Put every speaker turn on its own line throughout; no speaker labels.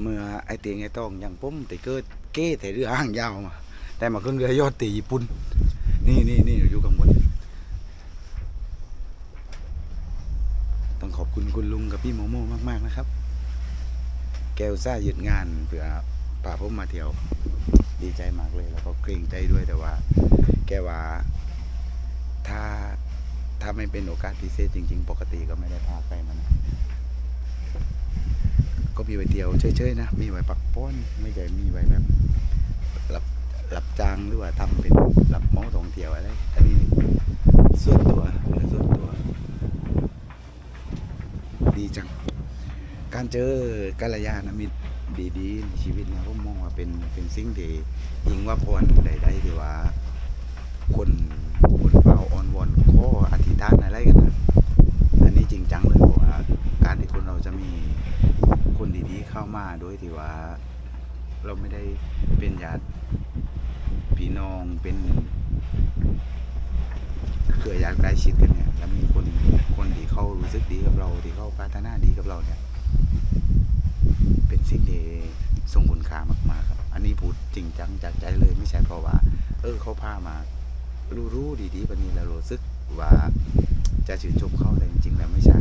เมื่อไอเตียงไอต้องยังผมแต่เกิดเก้แต่เรือห้างยาวมาแต่มาขึ้นเรือยอดตีญี่ปุ่นนี่นี่นี่อยู่ข้างบนต้องขอบคุณคุณลุงกับพี่โมโม่มาก ๆ นะครับ แกวซ่าหยุดงานเพื่อพาผมมาเที่ยว ดีใจมากเลย แล้วก็เกรงใจด้วยแต่ว่า แกว่าถ้าถ้าไม่เป็นโอกาสพิเศษจริง ๆ ปกติก็ไม่ได้พาไปมานะ มีไว้เที่ยวเฉยๆนะมีไว้ปักป้อนไม่ใช่มีไว้แบบรับรับจ้างหรือว่าทำเป็นรับหมาท่องเที่ยวอะไรอันนี้ส่วนตัวส่วนตัว ดีจัง การเจอกัลยาณมิตรดีๆในชีวิตนะผมมองว่าเป็นเป็นสิ่งที่ยิ่งว่าพรใดๆที่ว่าคนคนเฝ้าออนวอนขออธิษฐานอะไรกันนะอันนี้จริงจังเลยเพราะว่าการที่คนเราจะมีคนดีๆเข้ามาโดยที่ว่า เราไม่ได้ เป็นญาติพี่น้องเป็นเครือญาติใกล้ชิดกันเนี่ยแล้วมีคนคนที่เขารู้สึกดีกับเราที่เขาปรารถนาดีกับเราเนี่ย เป็นสิ่งที่ทรงคุณค่ามากๆครับ อันนี้พูดจริงจังจากใจเลยไม่ใช่เพราะว่า เออเขาพามารู้รู้ดีๆแบบนี้แล้วรู้สึกว่าจะชื่นชมเขาแต่จริงๆแล้วไม่ใช่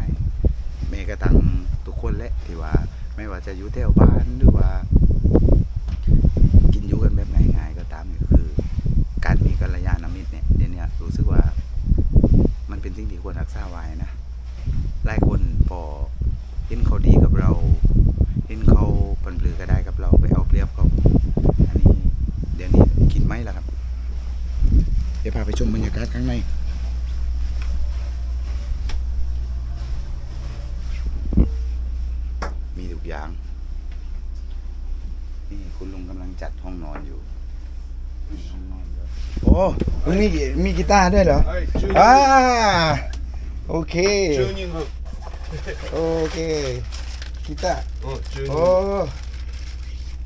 แม้กระทั่งทุกคนแหละที่ว่า ไม่ว่าจะอยู่แถวบ้านหรือว่า อยู่กันแบบง่ายๆก็ตามเนี่ยคือ การมีกัลยาณมิตรเนี่ยเดี๋ยวนี้รู้สึกว่า มันเป็นสิ่งที่ควรรักษาไว้นะหลายคนพอเห็นเขาดีกับเราเห็นเขาปันปลือก็ได้กับเราไปเอาเปรียบเขาอันนี้เดี๋ยวนี้กินไหมล่ะครับ เดี๋ยวพาไปชมบรรยากาศข้างในมีทุกอย่าง นี่คุณลุงกำลังจัดห้องนอนอยู่มีห้องนอนด้วยโอ้ลุงมีกีมีกีตาร์ด้วยเหรอ
はい、チュ
อ่า
ー
โอเค
ニング。チューニング。
โอเค กีตาร์
うん、チューニン
โอ้
グ。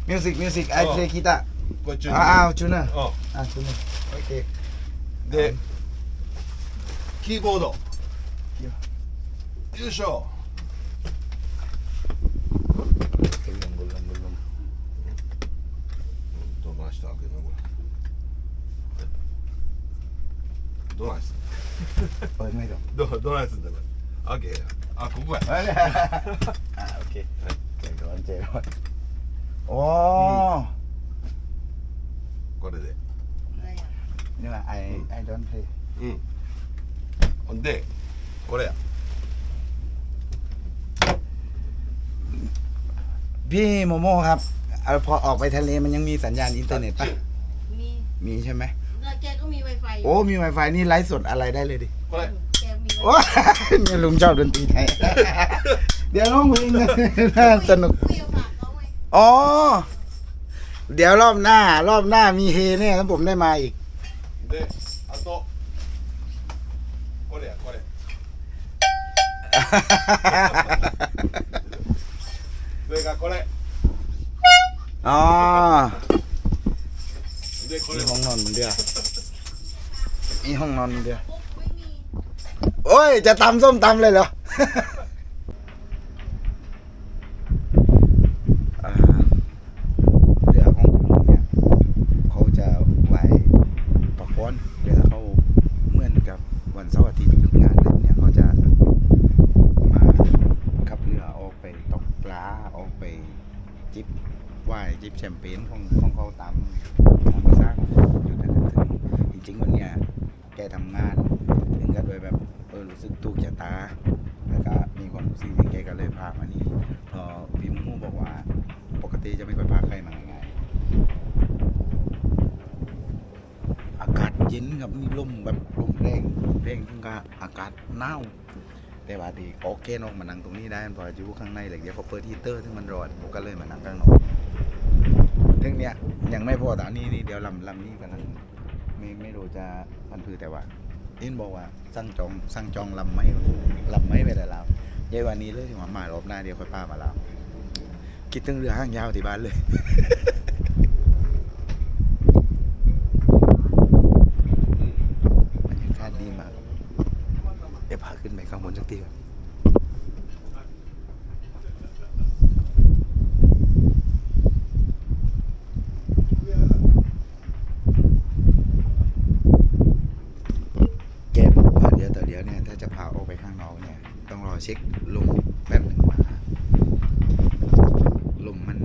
มิวสิกมิวสิกไอ
อ๋อ
เพลย์กีตาร์
これチューニング。
อ้าวจูเนอร์
う
อ่าจูเนอร์โอเค
ん。で、キーボード。よいしょ。 どないすん
เปิดไม่ตรง
どどないすんだこれ。あけあ、ここや。
เอ้ยอ่าโอเคเจร้อนเจร้อนโอ้
これで。
นี่แหละ I I don't play
うん。ほんで、これや。
พี่โมโม่ครับเอาพอออกไปทะเลมันยังมีสัญญาณอินเทอร์เน็ตปะ
มี
มีใช่ไหม
แล้วแกก็มี Wi-Fi ยู่
โอ้ มี Wi-Fi นี่ไลฟ์สดอะไรได้เลยดิ
これ。
แกมี
โอ้ เนี่ยลุงชอบดนตรีไทย เดี๋ยวร้องเพลงกันน่าสนุก
คุยกับฝากเขาไว้
อ๋อ เดี๋ยวรอบหน้า รอบหน้ามีเฮแน่ถ้าผมได้มาอีก
で、あと。これや、これ。それがこれ。
อ๋อ
で、こ
มี。ห้องนอนมึงเดียวมีห้องนอนมึงเดียวโอ้ย จะตำส้มตำเลยเหรอเรือของผมเนี่ยเขาจะไว้ปักป้อนเวลาเขาเหมือนกับวันเสาร์อาทิตย์หยุดงานเลยเนี่ยเขาจะมาขับเรือออกไปตกปลาออกไปจิบ ไวน์จิบแชมเปญของของเขาตามตามภาษางอยู่นั่นนะถึงจริงๆวันเนี้ยแกทำงานถึงกับโดยแบบเออรู้สึกถูกชะตาแล้วก็มีความรู้สึกอย่แกก็เลยพามานี่พอพี่มูมูบอกว่า ปกติจะไม่ค่อยพาใครมาง่ายอากาศเย็นครับนี่ลมแบบลมแรงแรงทั้งกาอากาศหนาวแต่ว่าที่โอเคนออกมานั่งตรงนี้ได้พออยู่ข้างในเลยเดี๋ยวเขาเปิดฮีเตอร์ซึ่งมันร้อนผมก็เลยมานั่งข้างนอก เนี้ยยังไม่พอแต่อันนี้นี่เดี๋ยวลำลำนี้กันนั้นไม่ไม่รู้จะพันพือแต่ว่าอินบอกว่าสั่งจองสั่งจองลำไม่ลำไม่ไปแต่ลาวเย้วันนี้เลยที่ว่ามารอบหน้าเดียวค่อยป้ามาลาวคิดถึงเรือห้างยาวที่บ้านเลยบรรยากาศดีมากเดี๋ยวพาขึ้นไปข้างบนสักทีก่อน เช็คลมแป๊บหนึ่งว่าลมมัน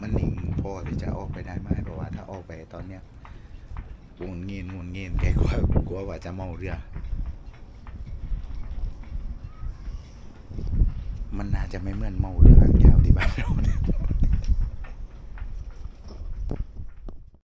มันนิ่งพอที่จะออกไปได้ไหมเพราะว่าถ้าออกไปตอน เนี่ยงุนเงินงุนเงินแกกลัวกลัวว่าจะเมาเรือ มันน่าจะไม่เหมือนเมาเรือหางยาวที่บ้านเราเนี่ย